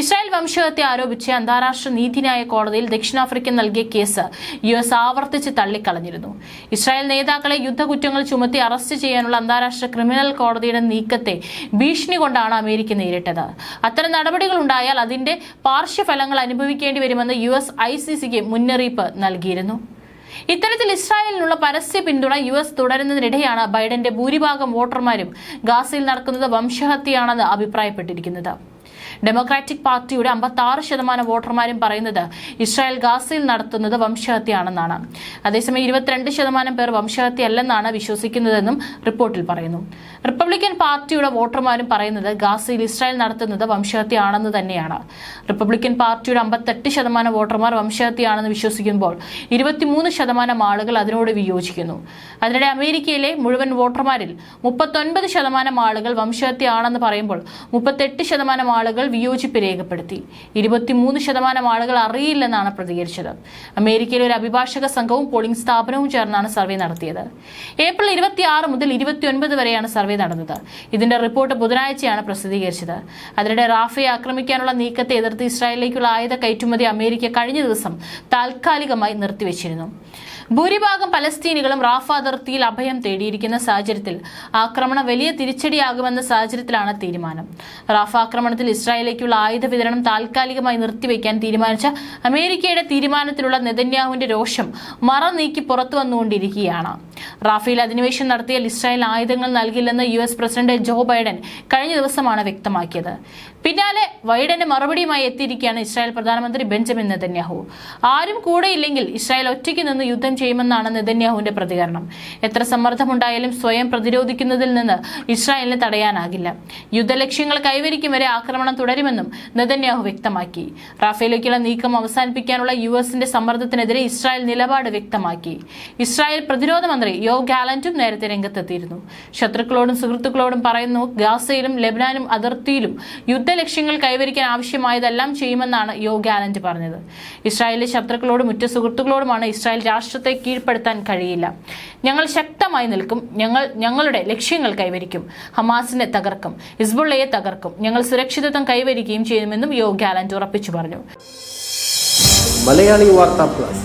Israel വംശഹത്യ ആരോപിച്ച് അന്താരാഷ്ട്ര നീതിന്യായ കോടതിയിൽ ദക്ഷിണാഫ്രിക്ക നൽകിയ കേസ് യു എസ് ആവർത്തിച്ച് തള്ളിക്കളഞ്ഞിരുന്നു. ഇസ്രായേൽ നേതാക്കളെ യുദ്ധകുറ്റങ്ങൾ ചുമത്തി അറസ്റ്റ് ചെയ്യാനുള്ള അന്താരാഷ്ട്ര ക്രിമിനൽ കോടതിയുടെ നീക്കത്തെ ഭീഷണി കൊണ്ടാണ് അമേരിക്ക നേരിട്ടത്. അത്തരം നടപടികൾ ഉണ്ടായാൽ അതിന്റെ പാർശ്വഫലങ്ങൾ അനുഭവിക്കേണ്ടി വരുമെന്ന് യു എസ് ഐ സി സിക്ക് മുന്നറിയിപ്പ് നൽകിയിരുന്നു. ഇത്തരത്തിൽ ഇസ്രായേലിനുള്ള പരസ്യ പിന്തുണ യു എസ് തുടരുന്നതിനിടെയാണ് ബൈഡന്റെ ഭൂരിഭാഗം വോട്ടർമാരും ഗാസയിൽ നടക്കുന്നത് വംശഹത്യയാണെന്ന് അഭിപ്രായപ്പെട്ടിരിക്കുന്നത്. ഡെമോക്രാറ്റിക് പാർട്ടിയുടെ അമ്പത്തി ആറ് ശതമാനം വോട്ടർമാരും പറയുന്നത് ഇസ്രായേൽ ഗാസയിൽ നടത്തുന്നത് വംശഹത്യയാണെന്നാണ്. അതേസമയം ഇരുപത്തിരണ്ട് ശതമാനം പേർ വംശഹത്യ അല്ലെന്നാണ് വിശ്വസിക്കുന്നതെന്നും റിപ്പോർട്ടിൽ പറയുന്നു. റിപ്പബ്ലിക്കൻ പാർട്ടിയുടെ വോട്ടർമാരും പറയുന്നത് ഗാസയിൽ ഇസ്രായേൽ നടത്തുന്നത് വംശഹത്യയാണെന്ന് തന്നെയാണ്. റിപ്പബ്ലിക്കൻ പാർട്ടിയുടെ അമ്പത്തെട്ട് ശതമാനം വോട്ടർമാർ വംശഹത്യയാണെന്ന് വിശ്വസിക്കുമ്പോൾ ഇരുപത്തിമൂന്ന് ശതമാനം ആളുകൾ അതിനോട് വിയോജിക്കുന്നു. അതിനിടെ അമേരിക്കയിലെ മുഴുവൻ വോട്ടർമാരിൽ മുപ്പത്തൊൻപത് ശതമാനം ആളുകൾ വംശഹത്യയാണെന്ന് പറയുമ്പോൾ മുപ്പത്തെട്ട് ശതമാനം ആളുകൾ വിയോജിപ്പ് രേഖപ്പെടുത്തി. ഇരുപത്തിമൂന്ന് ശതമാനം ആളുകൾ അറിയില്ലെന്നാണ് പ്രതികരിച്ചത്. അമേരിക്കയിലെ ഒരു അഭിഭാഷക സംഘവും പോളിംഗ് സ്ഥാപനവും ചേർന്നാണ് സർവേ നടത്തിയത്. ഏപ്രിൽ ഇരുപത്തിയാറ് മുതൽ ഇരുപത്തിയൊൻപത് വരെയാണ് സർവേ നടന്നത്. ഇതിന്റെ റിപ്പോർട്ട് ബുധനാഴ്ചയാണ് പ്രസിദ്ധീകരിച്ചത്. അതിനിടെ റാഫയെ ആക്രമിക്കാനുള്ള നീക്കത്തെ എതിർത്ത് ഇസ്രായേലിലേക്കുള്ള ആയുധ കയറ്റുമതി അമേരിക്ക കഴിഞ്ഞ ദിവസം താൽക്കാലികമായി നിർത്തിവച്ചിരുന്നു. ഭൂരിഭാഗം പലസ്തീനികളും റാഫ അതിർത്തിയിൽ അഭയം തേടിയിരിക്കുന്ന സാഹചര്യത്തിൽ ആക്രമണം വലിയ തിരിച്ചടിയാകുമെന്ന സാഹചര്യത്തിലാണ് തീരുമാനം. റാഫ ആക്രമണത്തിൽ ഇസ്രായേലിലേക്കുള്ള ആയുധ വിതരണം താൽക്കാലികമായി നിർത്തിവെക്കാൻ തീരുമാനിച്ച അമേരിക്കയുടെ തീരുമാനത്തിലുള്ള നെതന്യാഹുവിന്റെ രോഷം മറ നീക്കി പുറത്തു വന്നുകൊണ്ടിരിക്കുകയാണ് റാഫേൽ അധിനിവേശം നടത്തിയ ഇസ്രായേൽ ആയുധങ്ങൾ നൽകില്ലെന്ന് U S president Joe Biden കഴിഞ്ഞ ദിവസമാണ് വ്യക്തമാക്കിയത്. പിന്നാലെ ബൈഡന് മറുപടിയുമായി എത്തിയിരിക്കുകയാണ് ഇസ്രായേൽ പ്രധാനമന്ത്രി ബെഞ്ചമിൻ നെതന്യാഹു. ആരും കൂടെയില്ലെങ്കിൽ ഇസ്രായേൽ ഒറ്റയ്ക്ക് നിന്ന് യുദ്ധം ചെയ്യുമെന്നാണ് നെതന്യാഹുവിന്റെ പ്രതികരണം. എത്ര സമ്മർദ്ദമുണ്ടായാലും സ്വയം പ്രതിരോധിക്കുന്നതിൽ നിന്ന് ഇസ്രായേലിനെ തടയാനാകില്ല. യുദ്ധലക്ഷ്യങ്ങൾ കൈവരിക്കും വരെ ആക്രമണം തുടരുമെന്നും നെതന്യാഹു വ്യക്തമാക്കി. റാഫേലേക്കുള്ള നീക്കം അവസാനിപ്പിക്കാനുള്ള യു എസിന്റെ സമ്മർദ്ദത്തിനെതിരെ ഇസ്രായേൽ നിലപാട് വ്യക്തമാക്കി. ഇസ്രായേൽ പ്രതിരോധ മന്ത്രി യോ ഗാലന്റും നേരത്തെ രംഗത്തെത്തിയിരുന്നു. ശത്രുക്കളോടും സുഹൃത്തുക്കളോടും പറയുന്നു ഗാസയിലും ലെബനാനും അതിർത്തിയിലും യുദ്ധലക്ഷ്യങ്ങൾ കൈവരിക്കാൻ ആവശ്യമായതെല്ലാം ചെയ്യുമെന്നാണ് യോ ഗാലന്റ് പറഞ്ഞത്. ഇസ്രായേലിലെ ശത്രുക്കളോടും ഉറ്റ സുഹൃത്തുക്കളോടുമാണ് ഇസ്രായേൽ രാഷ്ട്രത്തെ കീഴ്പ്പെടുത്താൻ കഴിയില്ല. ഞങ്ങൾ ശക്തമായി നിൽക്കും ഞങ്ങൾ ഞങ്ങളുടെ ലക്ഷ്യങ്ങൾ കൈവരിക്കും ഹമാസിനെ തകർക്കും ഹിസ്ബുള്ളയെ തകർക്കും ഞങ്ങൾ സുരക്ഷിതത്വം കൈവരിക്കുകയും ചെയ്യുമെന്നും യോ ഗാലന്റ് ഉറപ്പിച്ചു പറഞ്ഞു. മലയാളി വാർത്താ plus.